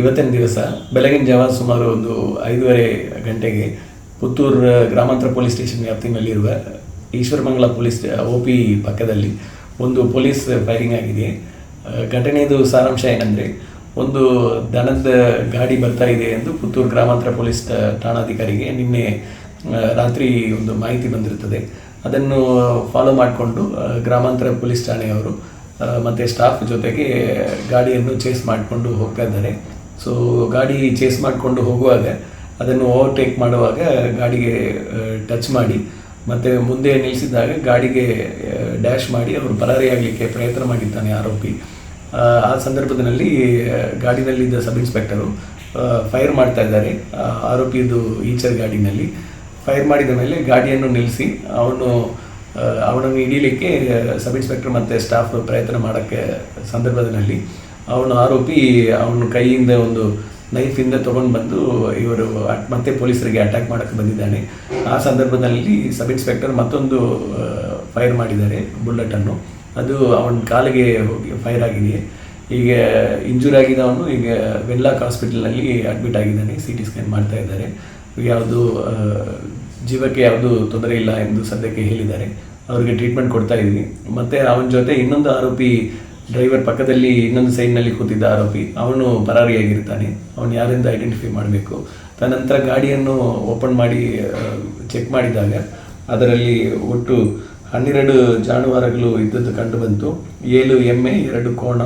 ಇವತ್ತಿನ ದಿವಸ ಬೆಳಗಿನ ಜಾವ ಸುಮಾರು ಒಂದು ಐದೂವರೆ ಗಂಟೆಗೆ ಪುತ್ತೂರು ಗ್ರಾಮಾಂತರ ಪೊಲೀಸ್ ಸ್ಟೇಷನ್ ವ್ಯಾಪ್ತಿನಲ್ಲಿರುವ ಈಶ್ವರಮಂಗಲ ಪೊಲೀಸ್ ಒ ಪಿ ಪಕ್ಕದಲ್ಲಿ ಒಂದು ಪೊಲೀಸ್ ಫೈರಿಂಗ್ ಆಗಿದೆ. ಘಟನೆಯದು ಸಾರಾಂಶ ಏನಂದರೆ ಒಂದು ದನದ ಗಾಡಿ ಬರ್ತಾ ಇದೆ ಎಂದು ಪುತ್ತೂರು ಗ್ರಾಮಾಂತರ ಪೊಲೀಸ್ ಠಾಣಾಧಿಕಾರಿಗೆ ನಿನ್ನೆ ರಾತ್ರಿ ಒಂದು ಮಾಹಿತಿ ಬಂದಿರುತ್ತದೆ. ಅದನ್ನು ಫಾಲೋ ಮಾಡಿಕೊಂಡು ಗ್ರಾಮಾಂತರ ಪೊಲೀಸ್ ಠಾಣೆಯವರು ಮತ್ತೆ ಸ್ಟಾಫ್ ಜೊತೆಗೆ ಗಾಡಿಯನ್ನು ಚೇಸ್ ಮಾಡಿಕೊಂಡು ಹೋಗ್ತಾ ಇದ್ದಾರೆ. ಸೊ ಗಾಡಿ ಚೇಸ್ ಮಾಡಿಕೊಂಡು ಹೋಗುವಾಗ ಅದನ್ನು ಓವರ್ಟೇಕ್ ಮಾಡುವಾಗ ಗಾಡಿಗೆ ಟಚ್ ಮಾಡಿ. ಮತ್ತೆ ಮುಂದೆ ನಿಲ್ಲಿಸಿದಾಗ ಗಾಡಿಗೆ ಡ್ಯಾಶ್ ಮಾಡಿ ಅವರು ಪರಾರಿಯಾಗಲಿಕ್ಕೆ ಪ್ರಯತ್ನ ಮಾಡಿದ್ದಾನೆ ಆರೋಪಿ. ಆ, ಸಂದರ್ಭದಲ್ಲಿ ಗಾಡಿನಲ್ಲಿದ್ದ ಸಬ್ ಇನ್ಸ್ಪೆಕ್ಟರು ಫೈರ್ ಮಾಡ್ತಾ ಇದ್ದಾರೆ ಆರೋಪಿಯದು ಈಚರ್ ಗಾಡಿನಲ್ಲಿ. ಫೈರ್ ಮಾಡಿದ ಮೇಲೆ ಗಾಡಿಯನ್ನು ನಿಲ್ಲಿಸಿ ಅವನು ಅವನನ್ನು ಹಿಡೀಲಿಕ್ಕೆ ಸಬ್ ಇನ್ಸ್ಪೆಕ್ಟರ್ ಮತ್ತು ಸ್ಟಾಫ್ ಪ್ರಯತ್ನ ಮಾಡೋಕ್ಕೆ ಸಂದರ್ಭದಲ್ಲಿ ಅವನು ಆರೋಪಿ ಅವನ ಕೈಯಿಂದ ಒಂದು ನೈಫಿಂದ ತೊಗೊಂಡು ಬಂದು ಇವರು ಮತ್ತೆ ಪೊಲೀಸರಿಗೆ ಅಟ್ಯಾಕ್ ಮಾಡೋಕ್ಕೆ ಬಂದಿದ್ದಾನೆ. ಆ ಸಂದರ್ಭದಲ್ಲಿ ಸಬ್ ಇನ್ಸ್ಪೆಕ್ಟರ್ ಮತ್ತೊಂದು ಫೈರ್ ಮಾಡಿದ್ದಾರೆ ಬುಲೆಟನ್ನು ಅದು ಅವನ ಕಾಲಿಗೆ ಹೋಗಿ ಫೈರ್ ಆಗಿದೆ. ಈಗ ಇಂಜೂರ್ ಆಗಿದ್ದವನು ಈಗ ವೆನ್ಲಾಕ್ ಹಾಸ್ಪಿಟಲ್ನಲ್ಲಿ ಅಡ್ಮಿಟ್ ಆಗಿದ್ದಾನೆ ಸಿ ಟಿ ಸ್ಕ್ಯಾನ್ ಮಾಡ್ತಾ ಇದ್ದಾರೆ. ಯಾವುದು ಜೀವಕ್ಕೆ ಯಾವುದು ತೊಂದರೆ ಇಲ್ಲ ಎಂದು ಸದ್ಯಕ್ಕೆ ಹೇಳಿದ್ದಾರೆ. ಅವರಿಗೆ ಟ್ರೀಟ್ಮೆಂಟ್ ಕೊಡ್ತಾ ಇದ್ದೀನಿ. ಮತ್ತು ಅವನ ಜೊತೆ ಇನ್ನೊಂದು ಆರೋಪಿ ಡ್ರೈವರ್ ಪಕ್ಕದಲ್ಲಿ ಇನ್ನೊಂದು ಸೈಡ್ನಲ್ಲಿ ಕೂತಿದ್ದ ಆರೋಪಿ, ಅವನು ಪರಾರಿಯಾಗಿರ್ತಾನೆ. ಅವನು ಯಾರಿಂದ ಐಡೆಂಟಿಫೈ ಮಾಡಬೇಕು? ತನಂತರ ಗಾಡಿಯನ್ನು ಓಪನ್ ಮಾಡಿ ಚೆಕ್ ಮಾಡಿದಾಗ ಅದರಲ್ಲಿ ಒಟ್ಟು ಹನ್ನೆರಡು ಜಾನುವಾರುಗಳು ಇದ್ದದ್ದು ಕಂಡು ಬಂತು. ಏಳು ಎಮ್ಮೆ, ಎರಡು ಕೋಣ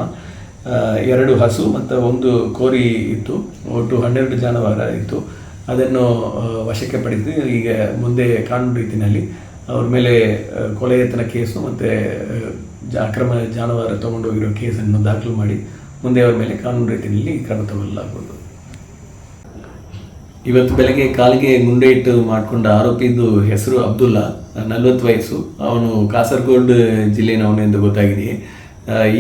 ಎರಡು ಹಸು ಮತ್ತು ಒಂದು ಕೋರಿ ಇತ್ತು. ಒಟ್ಟು ಹನ್ನೆರಡು ಜಾನುವಾರು ಇತ್ತು. ಅದನ್ನು ವಶಕ್ಕೆ ಪಡೆದು ಈಗ ಮುಂದೆ ಕಾನೂನು ರೀತಿಯಲ್ಲಿ ಅವ್ರ ಮೇಲೆ ಕೊಲೆ ಯತ್ನ ಕೇಸು ಮತ್ತು ಅಕ್ರಮ ಜಾನುವಾರು ತಗೊಂಡೋಗಿರೋ ಕೇಸನ್ನು ದಾಖಲು ಮಾಡಿ ಮುಂದೆ ಅವರ ಮೇಲೆ ಕಾನೂನು ರೀತಿಯಲ್ಲಿ ಕ್ರಮ ತಗೊಳ್ಳಲಾಗುವುದು. ಇವತ್ತು ಬೆಳಗ್ಗೆ ಕಾಲಿಗೆ ಗುಂಡೆ ಇಟ್ಟು ಮಾಡಿಕೊಂಡ ಆರೋಪಿದು ಹೆಸರು ಅಬ್ದುಲ್ಲಾ, ನಲವತ್ತು ವಯಸ್ಸು. ಅವನು ಕಾಸರಗೋಡ್ ಜಿಲ್ಲೆನವನು ಎಂದು ಗೊತ್ತಾಗಿದೆ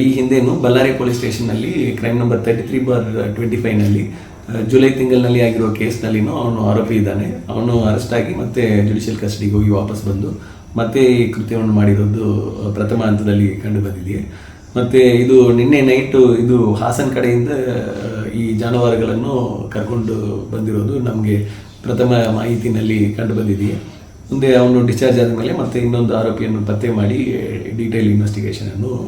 ಈ ಹಿಂದೆನೂ Ballari police ಸ್ಟೇಷನ್ನಲ್ಲಿ crime number thirty three bar twenty ಫೈವ್ನಲ್ಲಿ July ತಿಂಗಳಲ್ಲಿ ಆಗಿರೋ ಕೇಸ್ನಲ್ಲಿನೂ ಅವನು ಆರೋಪಿ ಇದ್ದಾನೆ. ಅವನು ಅರೆಸ್ಟ್ ಆಗಿ ಮತ್ತೆ ಜುಡಿಷಿಯಲ್ ಕಸ್ಟಡಿಗೆ ಹೋಗಿ ವಾಪಸ್ ಬಂದು, ಮತ್ತೆ ಈ ಕೃತ್ಯವನ್ನು ಮಾಡಿರೋದು ಪ್ರಥಮ ಹಂತದಲ್ಲಿ ಕಂಡು ಬಂದಿದೆ ಮತ್ತು ಇದು ನಿನ್ನೆ ನೈಟು ಇದು ಹಾಸನ್ ಕಡೆಯಿಂದ, ಈ ಜಾನುವಾರುಗಳನ್ನು ಕರ್ಕೊಂಡು ಬಂದಿರೋದು ನಮಗೆ ಪ್ರಥಮ ಮಾಹಿತಿನಲ್ಲಿ ಕಂಡು ಬಂದಿದೆಯೇ. ಮುಂದೆ ಅವನು ಡಿಸ್ಚಾರ್ಜ್ ಆದ ಮೇಲೆ ಮತ್ತೆ ಇನ್ನೊಂದು ಆರೋಪಿಯನ್ನು ಪತ್ತೆ ಮಾಡಿ ಡೀಟೇಲ್ ಇನ್ವೆಸ್ಟಿಗೇಷನನ್ನು